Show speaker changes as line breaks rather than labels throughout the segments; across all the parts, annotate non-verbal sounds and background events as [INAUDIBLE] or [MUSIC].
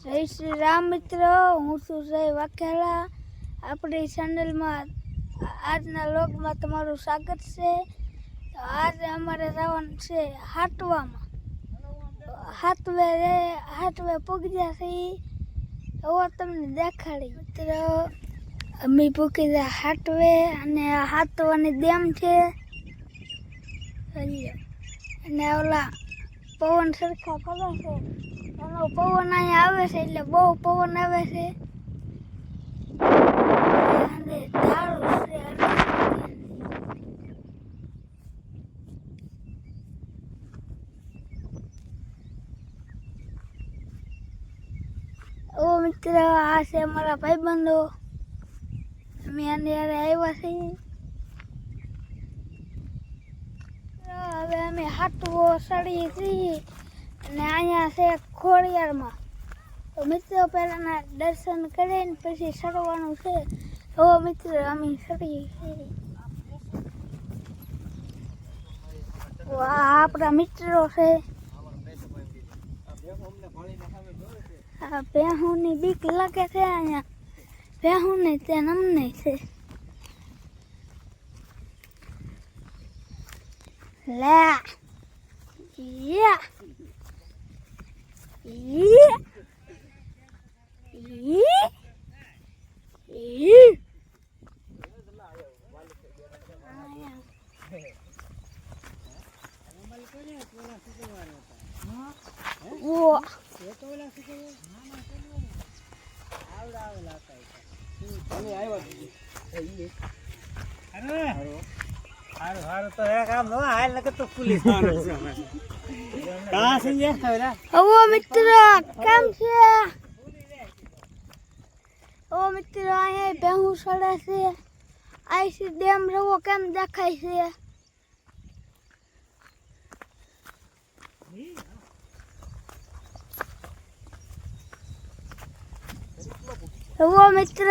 જય શ્રી રામ મિત્ર, હું છું જય વાઘેલા. આપણી ચેનલમાં આજના લોગમાં તમારું સ્વાગત છે. આજે અમારે જવાનું છે હાટવામાં. હાથવે હાથવે પૂગ્યા છે ઈ. હવે તમને દેખાડી. મિત્ર, અમે પૂકી ગયા હાટવે અને હાથવાની ડેમ છે. અને ઓલા પવન સરખા ફરે છે. એનો પવન અહીંયા આવે છે એટલે બહુ પવન આવે છે. ઓ મિત્ર, આ છે અમારા ભાઈબંધો. અમે આની આવ્યા છીએ. હવે અમે હાથવો સડીએ છીએ. અને અહીંયા છે ખોડિયારમાં. તો મિત્રો પહેલાંના દર્શન કરીને પછી સડવાનું છે. તો મિત્રો અમે છીએ. આપણા મિત્રો છે. ભેહુની બીક લાગે છે અહીંયા. ભેહુને ત્યાં અમને છે. લે, યા.
હારું હારું તો એક આમ નો હાલ નકર તો પોલીસ વાળો છે
હવે મિત્ર કેમ છે ઓ મિત્ર અહીંયા ભેહું સડે છે આઈસી ડેમ રવો કેમ દેખાય છે રવો મિત્ર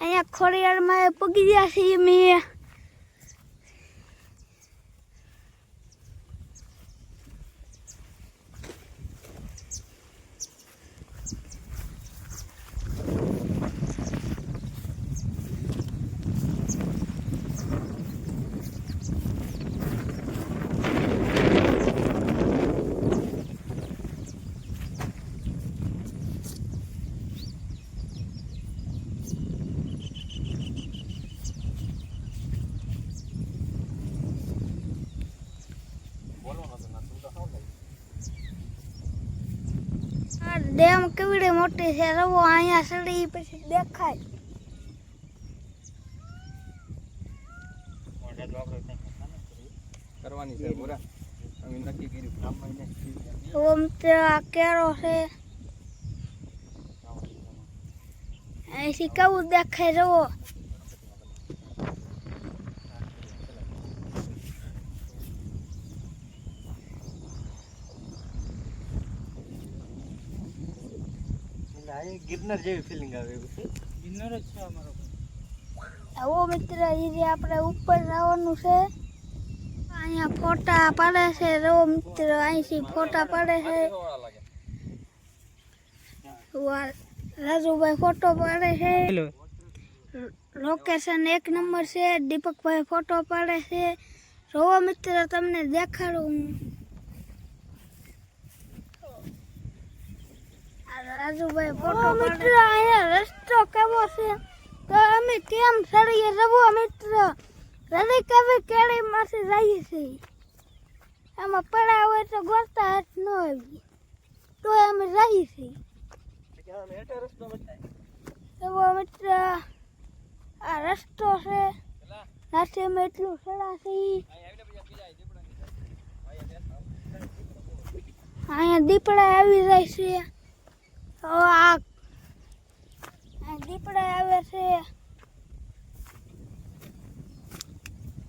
અહીંયા ખોડિયારમાં પગી ગયા છીએ મેં ડેમ કેવડી મોટી છે રવો અહીંયા સડી પછી દેખાય.
કરવાની છે પૂરા અમે નક્કી કર્યું
આ કેરો છે. અહીંથી કેવું દેખાય રવો?
એક ગિરનાર જેવી ફિલિંગ આવે એવું ગિરનાર જ છે અમારો
આવો મિત્ર અહીંથી આપણે ઉપર જવાનું છે અહીંયા ફોટા પાડે છે. રો મિત્ર અહીંથી ફોટા પાડે છે. રાજુભાઈ ફોટો પાડે છે. લોકેશન એક નંબર છે. દીપકભાઈ ફોટો પાડે છે. જોવો મિત્ર તમને દેખાડું હું. રાજુભાઈ ફોટો મિત્ર અહીંયા રસ્તો કેવો છે તો અમે કેમ સડીએ જવો મિત્ર રડી કવી કેળી માંથી જઈએ છીએ એમાં પડા હોય તો ગોતા હાથ ન આવી તો અમે જઈએ છીએ એવો મિત્ર આ રસ્તો છે રાતે અમે એટલું સડા છીએ અહીંયા દીપડા આવી જાય છે તો આ દીપડા આવે છે.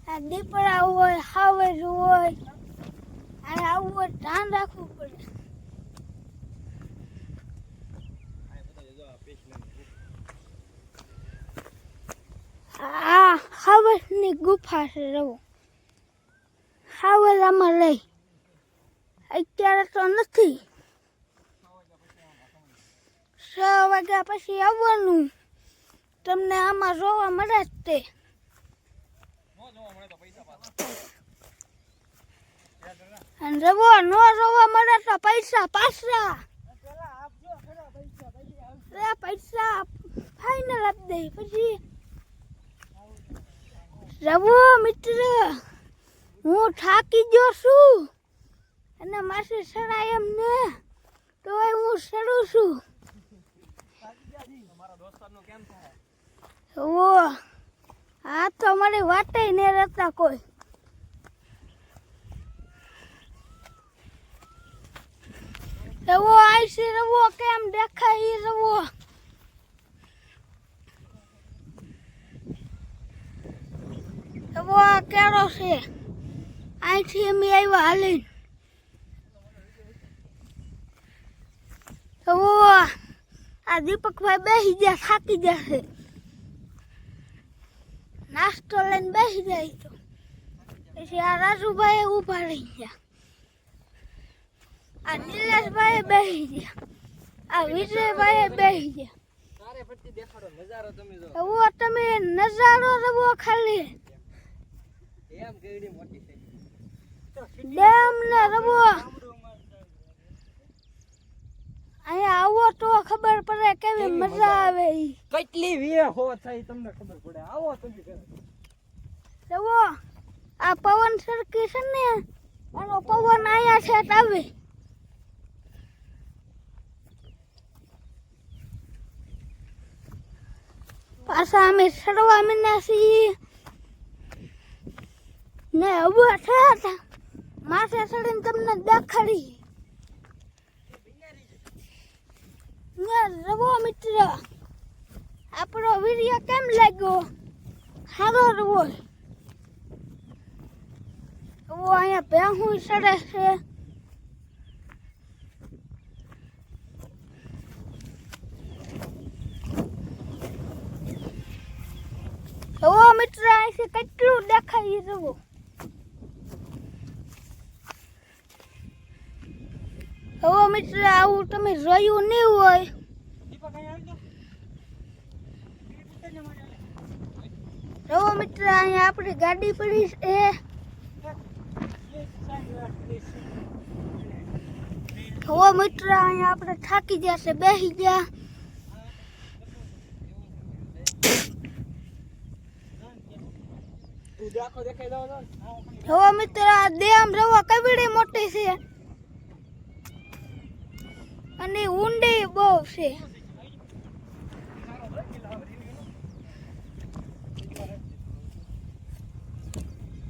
આ દીપડા હોય હાવજ હોય અને આવું હોય ધ્યાન રાખવું પડે. આ હાવજની ગુફા છે રહું હાવજ આમાં અત્યારે તો નથી. વાગ્યા પછી આવવાનું. તમને આમાં જોવા મળે જ તે. અને રવો નો જોવા મળે તો પૈસા પાછા. પૈસા ફાઈનલ આપી દઈ પછી. રવો મિત્ર, હું થાકી ગયો છું. અને માસે સડાય એમ ને તો હું સડું છું. ઓ, આ તો મારી વાતે ને રહેતા કોઈ. રવો આઈસી રવો, કેમ દેખાય રવો? રવો આ કેળો છે. અહીંથી અમે આવ્યા હાલીને. રવો આ દીપકભાઈ બેસી ગયા થાકી જશે નાસ્તો લઈને બેસી જાય તો. પછી આ રાજુભાઈ ઊભા રહી ગયા. આ નિલેશભાઈ બેસી ગયા. આ વિજયભાઈ બેસી ગયા.
નજારો તમે
નજારો રવો ખાલી.
છે.
ડેમ ને રવો. અહીંયા આવો તો ખબર પડે કેવી મજા આવે?
કેટલી વીએ હો થાય તમને ખબર પડે. આવો તમે.
રવો આ પવન સરકી છે ને આનો પવન અહીંયા છે આવે. પાછા અમે ચડવા મીના છીએ. ને ઊભા થયા હતા માથે ચડીને તમને દેખાડી ને રવો મિત્ર. આપણો વીડિયો કેમ લાગ્યો? સારો રવો. રવો અહીંયા ભેહું ચડે છે. રવો મિત્ર, અહીંથી કેટલું દેખાય રવો? રવો મિત્ર આવું તમે જોયું નહીં હોય.
દીપક અહીંયા આવી
રવો મિત્ર અહીંયા આપણી ગાડી પડી છે. રવો મિત્ર અહીંયા આપણે થાકી જશે બેસી ગયા.
તું દેખો દેખાઈ જાવ તો.
રવો મિત્ર આ ડેમ રવો કબડી મોટી છે? અને ઊંડી બહુ છે.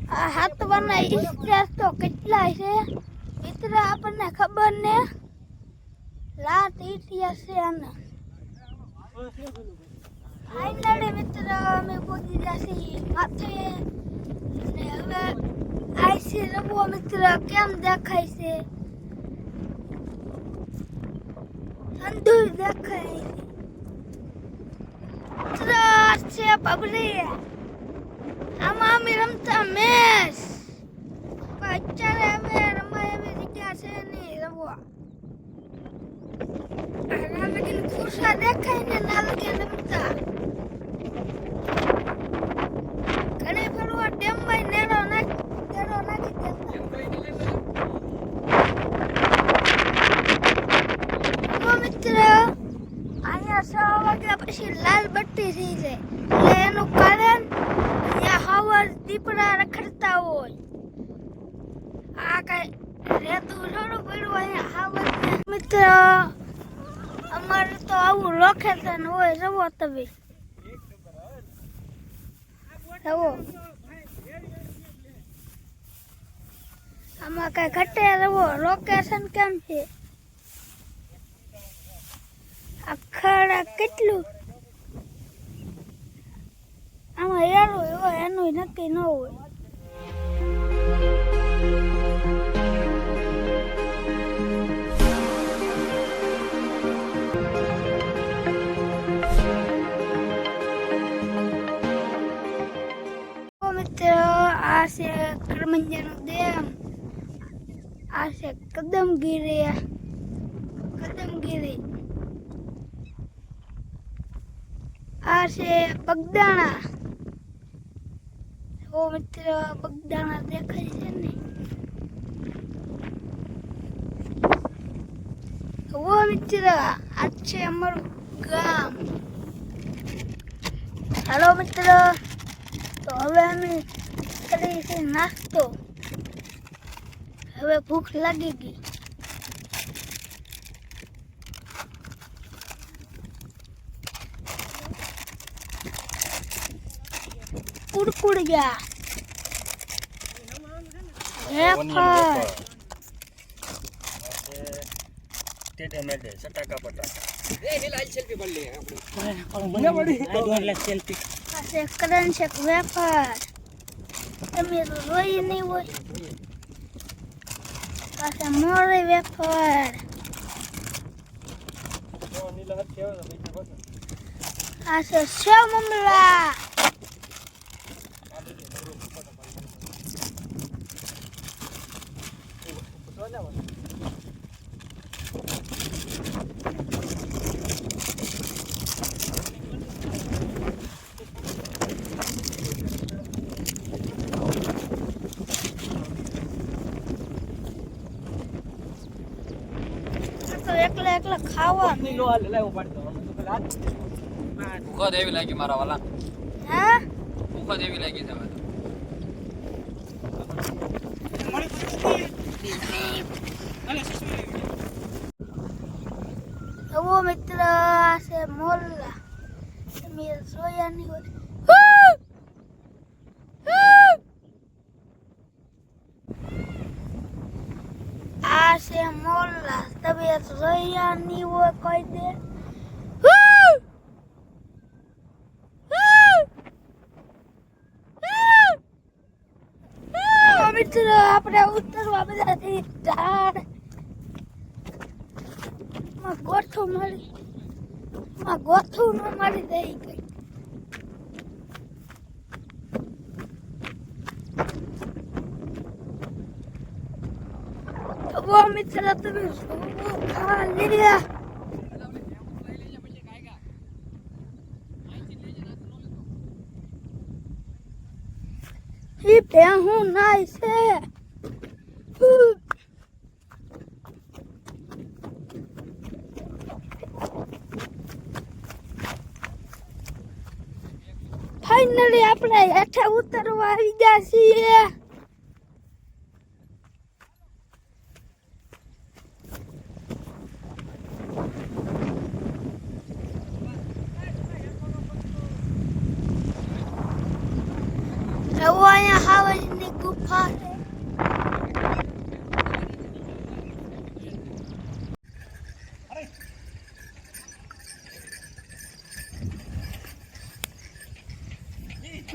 આ હાથવાના ઇતિહાસ તો કેટલા છે. મિત્ર, આપણને ખબર ને? લાત ઇતિહાસ છે આના. ફાઇનલી મિત્ર, અમે પહોંચી જશે માથે. અને હવે આઈસી રમવો મિત્ર, કેમ દેખાય છે? તંદુર દેખાય છે મિત્ર છે બબરી આમાં અમે રમતા મેચ પણ અત્યારે અમે રમાય એવી જગ્યા છે નહીં રમવા ના લગીન ખુરશા દેખાય ને ના લગીન રમતા ઘણે ફરવા ડેમમાં નેરો નાખ નેરો નાખી દેતા તો મિત્ર અહીંયા છ વાગ્યા પછી લાલ બત્તી થઈ છે એટલે એનું કારણ અહીંયા હવાર દીપડા રખડતા હોય આ કઈ રેતું થોડું પડ્યું અહીંયા હવાર મિત્ર અમારે તો આવું લોખેતન તમે જવો આમાં કઈ ઘટે રવો લોકેશન કેમ છે? અખાડા કેટલું? આમાં યારો એવો એનું નક્કી ન હોય. આ છે કરમંજાનું ડેમ આ છે કદમગીરી કદમગીરી આ છે બગદાણા ઓ મિત્ર બગદાણા દેખાય છે ને ઓ મિત્ર આ છે અમારું ગામ હાલો મિત્ર તો હવે અમે કરીએ છે નાસ્તો. હવે ભૂખ લાગી ગઈ.
સટાકા પટાકા
સેલ્ફી
આ છે કરંટ છે વેફર તમે તો જોઈ નહીં હોય આ છે મોરી વેફર આ છે સેવ મમરા આ તો એકલા એકલા ખાવાનું
ભૂખો દેવી લાગી મારા વાલા.
હા?
ભૂખો દેવી લાગી છે હવે
મિત્ર આ છે મોરલા તમે જોયા નહીં હોય હું! હું! કોઈ દે હું! હું! હું! હું! મિત્ર, આપણે ઉતરવા બધાથી ઢાળમાં ગોઠું મળી માં ગોઠું ન મળી દઈ ગઈ ઈ હું છે ફાઇનલી આપણે હેઠે ઉતરવા આવી ગયા છીએ એવું અહીંયા હાવજની ગુફા છે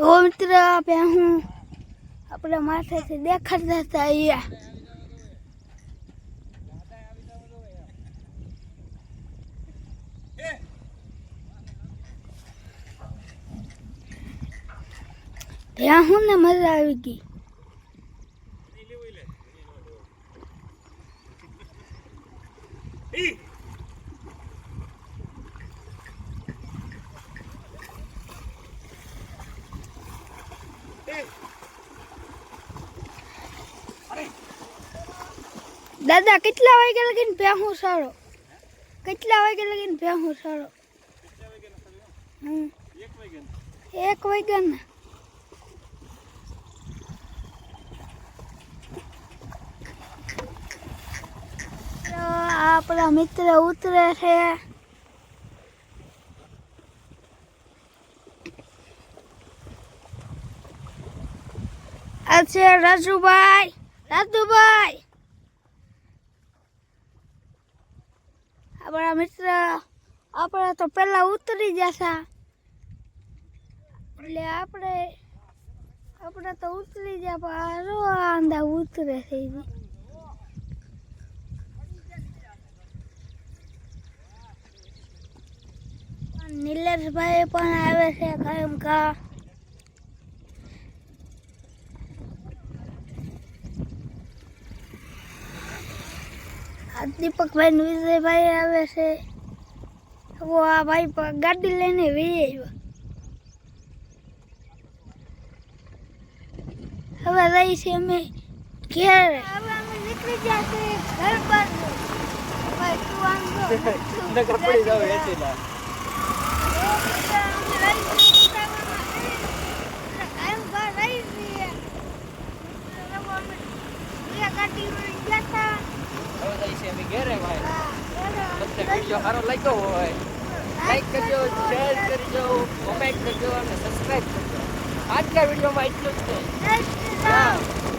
તો મિત્ર આપે, હું આપણે માથેથી દેખાડતા હતા અહીંયા. ત્યાં હું ને મજા આવી ગઈ. દાદા, કેટલા વાગે લગીને ભેહું સારો? કેટલા વાગે લગીને ભેહું સારો? એક વાગ્યા ને આપણા મિત્ર ઉતરે છે. આ રાજુભાઈ રાજુભાઈ. આપણા મિત્ર, આપણે તો પહેલાં ઉતરી જશા. એટલે આપણે આપણે તો ઉતરી ગયા પણ આ જો આંદા ઉતરે છે ગઈ નિલેશભાઈ પણ આવે છે કાયમ કા આ દીપકભાઈ નું વિજયભાઈ આવે છે. આ ભાઈ ગાડી લઈને વી હવે રહી છે અમે [LAUGHS] ઘેર. હવે
હવે તો છે અમે ઘેરે ભાઈ તમને વીડિયો સારો લાગ્યો હોય લાઈક કરજો શેર કરજો કોમેન્ટ કરજો અને સબસ્ક્રાઇબ કરજો. આજના વિડીયોમાં એટલું જ છે